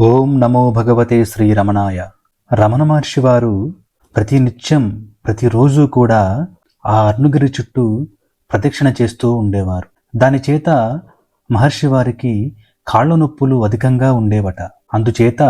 ఓం నమో భగవతే శ్రీ రమణాయ రమణ మహర్షి వారు ప్రతినిత్యం ప్రతిరోజు కూడా ఆ అర్ణుగిరి చుట్టూ ప్రదక్షిణ చేస్తూ ఉండేవారు. దాని చేత మహర్షి వారికి కాళ్ళ నొప్పులు అధికంగా ఉండేవట. అందుచేత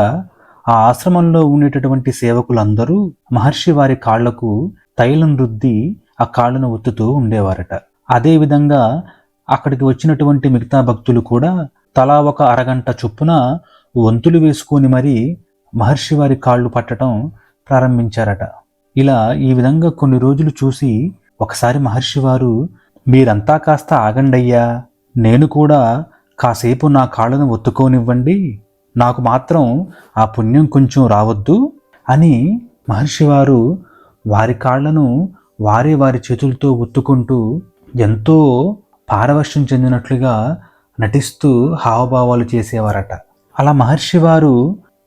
ఆ ఆశ్రమంలో ఉండేటటువంటి సేవకులందరూ మహర్షి వారి కాళ్ళకు తైలం రుద్ది ఆ కాళ్ళను ఒత్తుతూ ఉండేవారట. అదేవిధంగా అక్కడికి వచ్చినటువంటి మిగతా భక్తులు కూడా తలా ఒక అరగంట చొప్పున వంతులు వేసుకొని మరి మహర్షి వారి కాళ్ళు పట్టడం ప్రారంభించారట. ఇలా ఈ విధంగా కొన్ని రోజులు చూసి ఒకసారి మహర్షి వారు మీరంతా కాస్త ఆగండయ్యా. నేను కూడా కాసేపు నా కాళ్ళను ఒత్తుకోనివ్వండి. నాకు మాత్రం ఆ పుణ్యం కొంచెం రావద్దు అని మహర్షి వారు వారి కాళ్ళను వారే వారి చేతులతో ఒత్తుకుంటూ ఎంతో పారవశ్యం చెందినట్లుగా నటిస్తూ హావభావాలు చేసేవారట. అలా మహర్షి వారు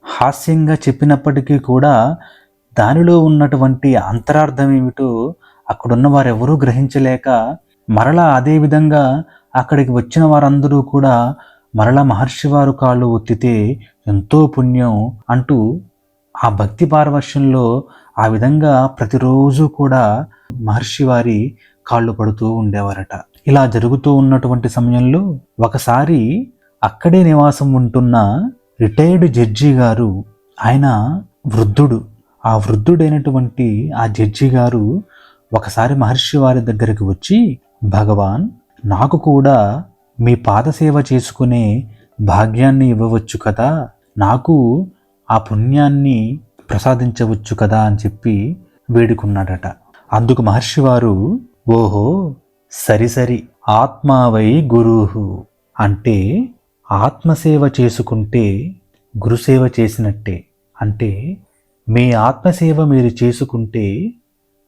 హాస్యంగా చెప్పినప్పటికీ కూడా దానిలో ఉన్నటువంటి అంతరార్థం ఏమిటో అక్కడున్న వారెవరూ గ్రహించలేక మరలా అదే విధంగా అక్కడికి వచ్చిన వారందరూ కూడా మరలా మహర్షి వారు కాళ్ళు ఒత్తితే ఎంతో పుణ్యం అంటూ ఆ భక్తి పారవశ్యంలో ఆ విధంగా ప్రతిరోజు కూడా మహర్షి వారి కాళ్ళు పడుతూ ఉండేవారట. ఇలా జరుగుతూ ఉన్నటువంటి సమయంలో ఒకసారి అక్కడే నివాసం ఉంటున్న రిటైర్డ్ జడ్జి గారు ఆయన వృద్ధుడు. ఆ వృద్ధుడైనటువంటి ఆ జడ్జి గారు ఒకసారి మహర్షి వారి దగ్గరికి వచ్చి భగవాన్ నాకు కూడా మీ పాదసేవ చేసుకునే భాగ్యాన్ని ఇవ్వవచ్చు కదా? నాకు ఆ పుణ్యాన్ని ప్రసాదించవచ్చు కదా? అని చెప్పి వేడుకున్నాడట. అందుకు మహర్షి వారు ఓహో సరిసరి ఆత్మావై గురుహు అంటే ఆత్మసేవ చేసుకుంటే గురుసేవ చేసినట్టే. అంటే మీ ఆత్మసేవ మీరు చేసుకుంటే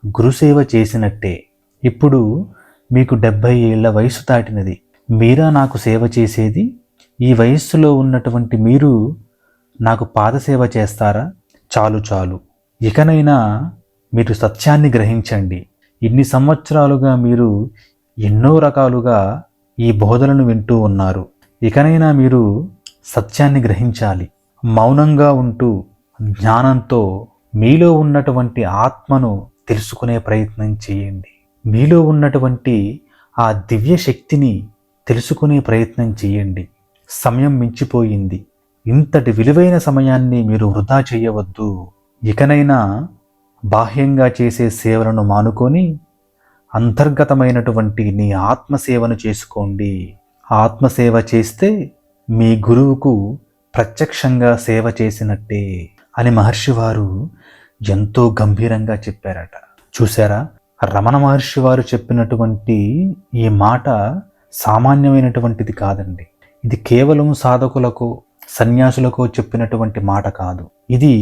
గురుసేవ చేసినట్టే. ఇప్పుడు మీకు డెబ్భై ఏళ్ళ వయసు దాటినది. మీరా నాకు సేవ చేసేది? ఈ వయస్సులో ఉన్నటువంటి మీరు నాకు పాదసేవ చేస్తారా? చాలు చాలు. ఇకనైనా మీరు సత్యాన్ని గ్రహించండి. ఇన్ని సంవత్సరాలుగా మీరు ఎన్నో రకాలుగా ఈ బోధలను వింటూ ఉన్నారు. ఇకనైనా మీరు సత్యాన్ని గ్రహించాలి. మౌనంగా ఉంటూ జ్ఞానంతో మీలో ఉన్నటువంటి ఆత్మను తెలుసుకునే ప్రయత్నం చేయండి. మీలో ఉన్నటువంటి ఆ దివ్య శక్తిని తెలుసుకునే ప్రయత్నం చేయండి. సమయం మించిపోయింది. ఇంతటి విలువైన సమయాన్ని మీరు వృధా చేయవద్దు. ఇకనైనా బాహ్యంగా చేసే సేవలను మానుకొని అంతర్గతమైనటువంటి నీ ఆత్మసేవను చేసుకోండి. ఆత్మసేవ చేస్తే మీ గురువుకు ప్రత్యక్షంగా సేవ చేసినట్టే అని మహర్షి వారు ఎంతో గంభీరంగా చెప్పారట. చూసారా రమణ మహర్షి వారు చెప్పినటువంటి ఈ మాట సామాన్యమైనటువంటిది కాదండి. ఇది కేవలం సాధకులకు సన్యాసులకు చెప్పినటువంటి మాట కాదు. ఇది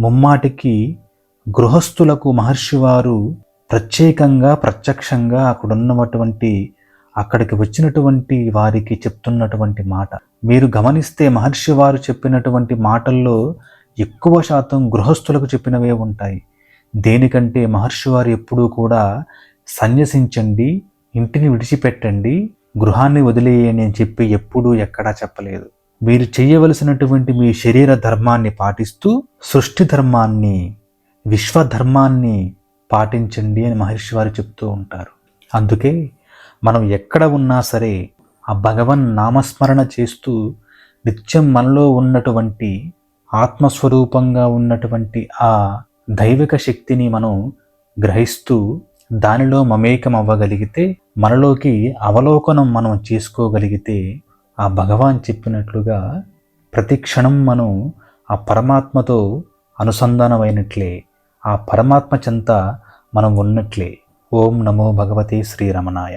ముమ్మాటికి గృహస్థులకు మహర్షి వారు ప్రత్యేకంగా ప్రత్యక్షంగా అక్కడున్నటువంటి అక్కడికి వచ్చినటువంటి వారికి చెప్తున్నటువంటి మాట. మీరు గమనిస్తే మహర్షి వారు చెప్పినటువంటి మాటల్లో ఎక్కువ శాతం గృహస్థులకు చెప్పినవే ఉంటాయి. దేనికంటే మహర్షి వారు ఎప్పుడూ కూడా సన్యసించండి ఇంటిని విడిచిపెట్టండి గృహాన్ని వదిలేయని అని చెప్పి ఎప్పుడూ ఎక్కడా చెప్పలేదు. మీరు చేయవలసినటువంటి మీ శరీర ధర్మాన్ని పాటిస్తూ సృష్టి ధర్మాన్ని విశ్వధర్మాన్ని పాటించండి అని మహర్షి వారు చెప్తూ ఉంటారు. అందుకే మనం ఎక్కడ ఉన్నా సరే ఆ భగవన్ నామస్మరణ చేస్తూ నిత్యం మనలో ఉన్నటువంటి ఆత్మస్వరూపంగా ఉన్నటువంటి ఆ దైవిక శక్తిని మనం గ్రహిస్తూ దానిలో మమేకం అవ్వగలిగితే మనలోకి అవలోకనం మనం చేసుకోగలిగితే ఆ భగవాన్ చెప్పినట్లుగా ప్రతి క్షణం మనం ఆ పరమాత్మతో అనుసంధానమైనట్లే. ఆ పరమాత్మ చెంత మనం ఉన్నట్లే. ఓం నమో భగవతే శ్రీరమణాయ.